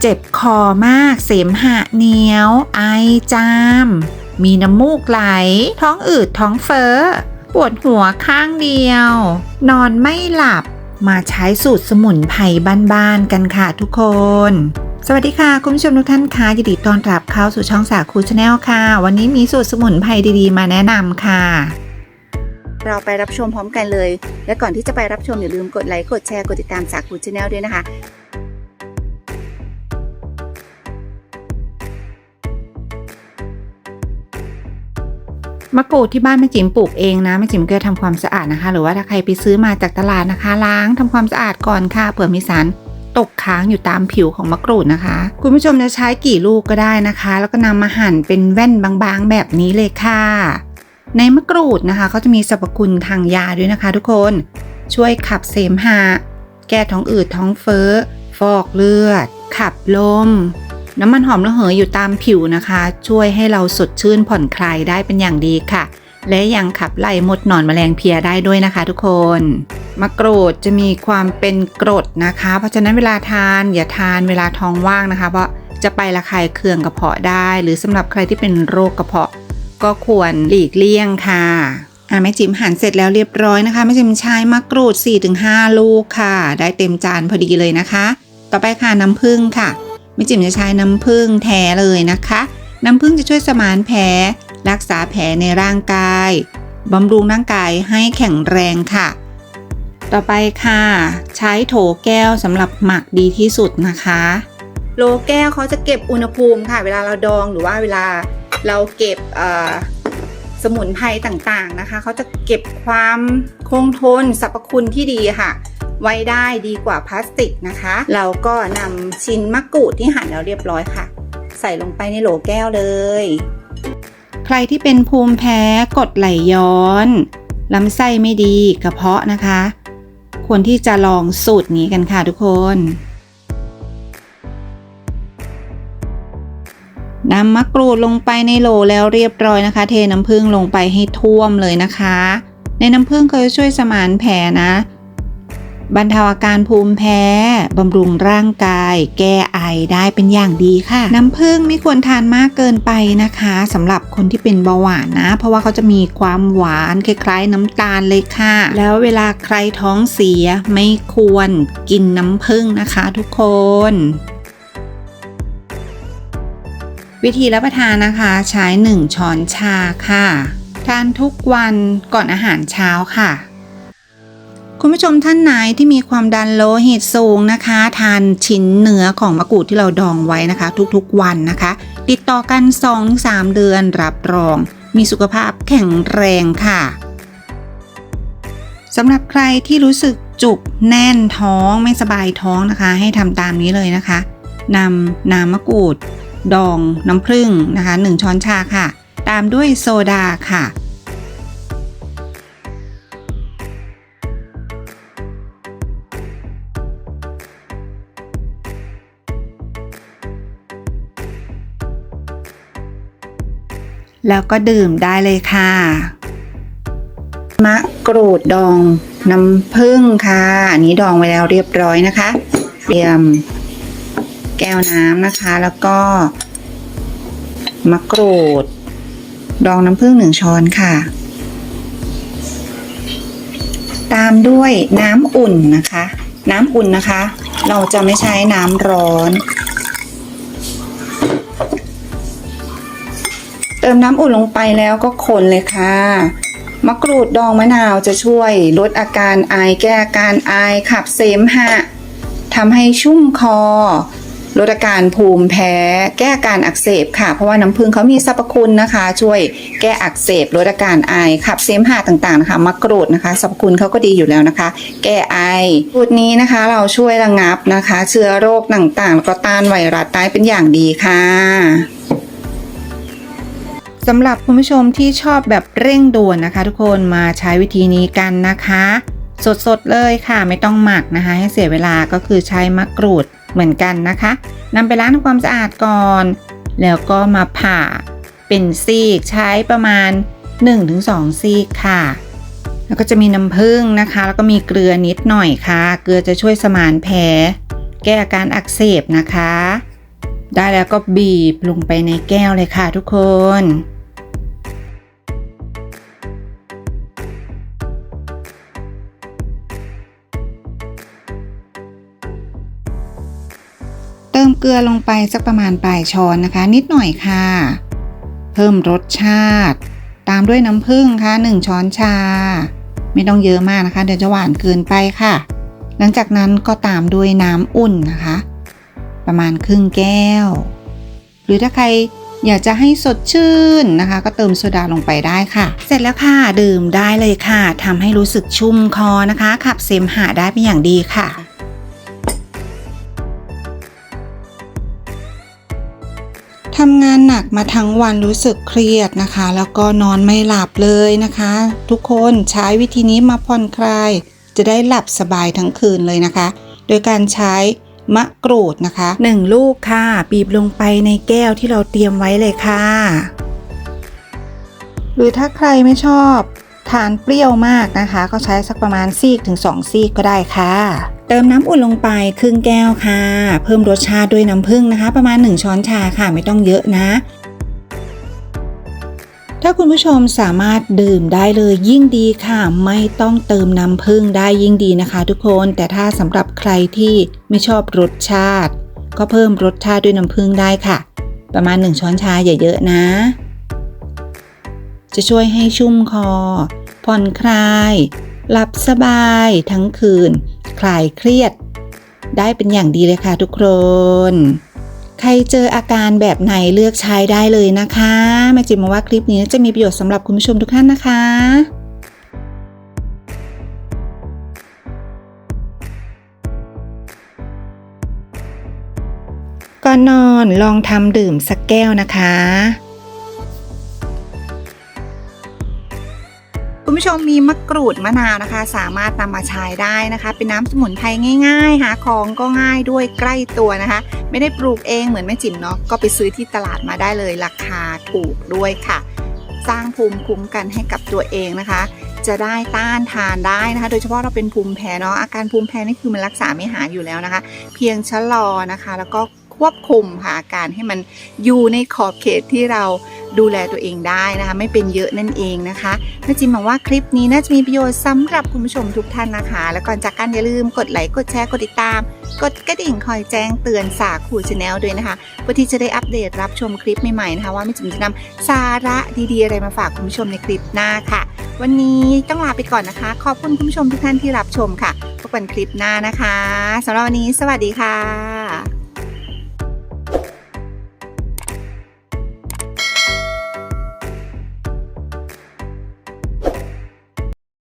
เจ็บคอมาก เสมหะเหนียว ไอจาม มีน้ำมูกไหล ท้องอืดท้องเฟ้อ ปวดหัวข้างเดียว นอนไม่หลับ มาใช้สูตรสมุนไพรบ้านๆกันค่ะทุกคน สวัสดีค่ะ คุณผู้ชมทุกท่านค่ะยินดีต้อนรับเข้าสู่ช่องสาคูชาแนลค่ะ วันนี้มีสูตรสมุนไพรดีๆ มาแนะนำค่ะเราไปรับชมพร้อมกันเลย และก่อนที่จะไปรับชมอย่าลืมกดไลค์ กดแชร์ กดติดตามสาคูชาแนลด้วยนะคะ มะกรูดที่บ้านแม่จิ๋มปลูกเองนะแม่จิ๋มก็ทำความสะอาดนะคะ หรือว่าถ้าใครไปซื้อมาจากตลาดนะคะ ล้างทำความสะอาดก่อนค่ะเผื่อมีสารตกค้างอยู่ตามผิวของมะกรูดนะคะ คุณผู้ชมจะใช้กี่ลูกก็ได้นะคะ แล้วก็นำมาหั่นเป็นแว่นบางๆ แบบนี้เลยค่ะ ในมะกรูดนะคะเขาจะมีสรรพคุณทางยาด้วยนะคะ ทุกคนช่วยขับเสมหะแก้ท้องอืดท้องเฟ้อ ฟอกเลือด ขับลม น้ำมันหอมระเหยอยู่ตามผิวนะคะ ช่วยให้เราสดชื่นผ่อนคลายได้เป็นอย่างดีค่ะ และยังขับไล่มดหนอนแมลงเพียได้ด้วยนะคะ ทุกคนมะกรูดจะมีความเป็นกรดนะคะ เพราะฉะนั้นเวลาทานอย่าทานเวลาท้องว่างนะคะ เพราะจะไประคายเคืองกระเพาะได้ หรือสำหรับใครที่เป็นโรคกระเพาะ ก็ควรหลีกเลี่ยงค่ะอะแม่จิ๋มหั่นเสร็จแล้วเรียบร้อยนะคะแม่จิ๋มใช้มะกรูด 4-5 ลูกค่ะ ได้เต็มจานพอดีเลยนะคะ ต่อไปค่ะน้ำผึ้งค่ะ แม่จิ๋มจะใช้น้ำผึ้งแท้เลยนะคะ น้ำผึ้งจะช่วยสมานแผลรักษาแผลในร่างกายบำรุงร่างกายให้แข็งแรงค่ะ ต่อไปค่ะ ใช้โถแก้วสำหรับหมักดีที่สุดนะคะโลแก้วเขาจะเก็บอุณหภูมิค่ะ เวลาเราดองหรือว่าเวลาเราเก็บสมุนไพรต่างๆนะคะ เขาจะเก็บความคงทนสรรพคุณที่ดีค่ะ ไว้ได้ดีกว่าพลาสติกนะคะ เราก็นำชิ้นมะกรูดที่หั่นแล้วเรียบร้อยค่ะ ใส่ลงไปในโหลแก้วเลย ใครที่เป็นภูมิแพ้กดไหลย้อนลำไส้ไม่ดีกระเพาะนะคะ ควรที่จะลองสูตรนี้กันค่ะทุกคนนำมะกรูดลงไปในโหลแล้วเรียบร้อยนะคะ เทน้ำผึ้งลงไปให้ท่วมเลยนะคะ ในน้ำผึ้งเขาจะช่วยสมานแผลนะ บรรเทาอาการภูมิแพ้ บำรุงร่างกาย แก้ไอได้เป็นอย่างดีค่ะ น้ำผึ้งไม่ควรทานมากเกินไปนะคะสำหรับคนที่เป็นเบาหวานนะ เพราะว่าเขาจะมีความหวานคล้ายๆ น้ำตาลเลยค่ะ แล้วเวลาใครท้องเสียไม่ควรกินน้ำผึ้งนะคะทุกคนวิธีรับประทานนะคะใช้ 1 ช้อนชาค่ะ ทานทุกวันก่อนอาหารเช้าค่ะ คุณผู้ชมท่านไหนที่มีความดันโลหิตสูงนะคะ ทานชิ้นเนื้อของมะกรูดที่เราดองไว้นะคะ ทุกๆวันนะคะ ติดต่อกัน 2-3 เดือนรับรอง มีสุขภาพแข็งแรงค่ะสำหรับใครที่รู้สึกจุกแน่นท้องไม่สบายท้องนะคะ ให้ทำตามนี้เลยนะคะนำน้ำมะกรูด ดองน้ำผึ้งนะคะ 1 ช้อนชาค่ะ ตามด้วยโซดาค่ะ แล้วก็ดื่มได้เลยค่ะ มะกรูดดองน้ำผึ้งค่ะ อันนี้ดองไว้แล้วเรียบร้อยนะคะ เตรียมแก้วน้ำนะคะ แล้วก็มะกรูด ดองน้ำผึ้งหนึ่งช้อนค่ะ ตามด้วยน้ำอุ่นนะคะ น้ำอุ่นนะคะ เราจะไม่ใช้น้ำร้อน ติมน้ำอุ่นลงไปแล้วก็คนเลยค่ะ มะกรูดดองมะนาวจะช่วยลดอาการไอแก้อาการไอขับเสมหะทำให้ชุ่มคอ ลดอาการภูมิแพ้ แก้อาการอักเสบค่ะ เพราะว่าน้ำผึ้งเขามีสรรพคุณนะคะ ช่วยแก้อักเสบลดอาการไอขับเสมหะต่างๆนะคะมะกรูดนะคะสรรพคุณเขาก็ดีอยู่แล้วนะคะ แก้ไอสูตรนี้นะคะ เราช่วยระงับนะคะ เชื้อโรคต่างๆแล้วก็ต้านไวรัสได้เป็นอย่างดีค่ะ สำหรับคุณผู้ชมที่ชอบแบบเร่งด่วนนะคะ ทุกคนมาใช้วิธีนี้กันนะคะ สดๆเลยค่ะไม่ต้องหมักนะคะ ให้เสียเวลาก็คือใช้มะกรูดเหมือนกันนะคะนำไปล้างทำความสะอาดก่อน แล้วก็มาผ่าเป็นซีกใช้ประมาณ 1-2 ซีกค่ะ แล้วก็จะมีน้ำผึ้งนะคะ แล้วก็มีเกลือนิดหน่อยค่ะ เกลือจะช่วยสมานแผลแก้อาการอักเสบนะคะ ได้แล้วก็บีบลงไปในแก้วเลยค่ะทุกคน เกลือลงไปสักประมาณปลายช้อนนะคะ นิดหน่อยค่ะ เพิ่มรสชาติ ตามด้วยน้ำผึ้งค่ะ 1 ช้อนชา ไม่ต้องเยอะมากนะคะ เดี๋ยวจะหวานเกินไปค่ะ หลังจากนั้นก็ตามด้วยน้ำอุ่นนะคะ ประมาณครึ่งแก้ว หรือถ้าใครอยากจะให้สดชื่นนะคะ ก็เติมโซดาลงไปได้ค่ะ เสร็จแล้วค่ะดื่มได้เลยค่ะทำให้รู้สึกชุ่มคอนะคะ ขับเสมหะได้เป็นอย่างดีค่ะ ทำงานหนักมาทั้งวันรู้สึกเครียดนะคะ แล้วก็นอนไม่หลับเลยนะคะ ทุกคนใช้วิธีนี้มาผ่อนคลาย จะได้หลับสบายทั้งคืนเลยนะคะ โดยการใช้มะกรูดนะคะ 1 ลูกค่ะ บีบลงไปในแก้วที่เราเตรียมไว้เลยค่ะ หรือถ้าใครไม่ชอบ ทานเปรี้ยวมากนะคะ ก็ใช้สักประมาณซีกถึง 2 ซีกก็ได้ค่ะ เติมน้ำอุ่นลงไปครึ่งแก้วค่ะ เพิ่มรสชาติด้วยน้ำผึ้งนะคะ ประมาณ 1 ช้อนชาค่ะไม่ต้องเยอะนะ ถ้าคุณผู้ชมสามารถดื่มได้เลยยิ่งดีค่ะ ไม่ต้องเติมน้ำผึ้งได้ยิ่งดีนะคะ ทุกคนแต่ถ้าสำหรับใครที่ไม่ชอบรสชาติ ก็เพิ่มรสชาติด้วยน้ำผึ้งได้ค่ะ ประมาณ 1 ช้อนชาอย่าเยอะนะ จะช่วยให้ชุ่มคอ ผ่อนคลาย หลับสบายทั้งคืน คลายเครียด ได้เป็นอย่างดีเลยค่ะทุกคน ใครเจออาการแบบไหนเลือกใช้ได้เลยนะคะแม่จิมมาว่าคลิปนี้จะมีประโยชน์สำหรับคุณผู้ชมทุกท่านนะคะก่อนนอนลองทำดื่มสักแก้วนะคะ ผู้ชมมีมะกรูดมะนาวนะคะ สามารถนำมาใช้ได้นะคะ เป็นน้ำสมุนไพรง่ายๆหาของก็ง่ายด้วยใกล้ตัวนะคะ ไม่ได้ปลูกเองเหมือนแม่จิ๋มเนาะก็ไปซื้อที่ตลาดมาได้เลยราคาถูกด้วยค่ะ สร้างภูมิคุ้มกันให้กับตัวเองนะคะ จะได้ต้านทานได้นะคะ โดยเฉพาะเราเป็นภูมิแพ้เนาะอาการภูมิแพ้นี่คือมันรักษาไม่หายอยู่แล้วนะคะ เพียงชะลอนะคะ แล้วก็ควบคุมค่ะอาการให้มันอยู่ในขอบเขตที่เรา ดูแลตัวเองได้นะคะ ไม่เป็นเยอะนั่นเองนะคะแม่จิมหวังว่าคลิปนี้น่าจะมีประโยชน์สำหรับคุณผู้ชมทุกท่านนะคะ แล้วก่อนจากกันอย่าลืมกดไลค์กดแชร์กดติดตาม กดกระดิ่งคอยแจ้งเตือนสาคูชาแนลด้วยนะคะเพื่อที่จะได้อัปเดตรับชมคลิปใหม่ๆนะคะว่าแม่จิมจะนำสาระดีๆ อะไรมาฝากคุณผู้ชมในคลิปหน้าค่ะ วันนี้ต้องลาไปก่อนนะคะ ขอบคุณคุณผู้ชมทุกท่านที่รับชมค่ะพบกันคลิปหน้านะคะสำหรับวันนี้ สวัสดีค่ะ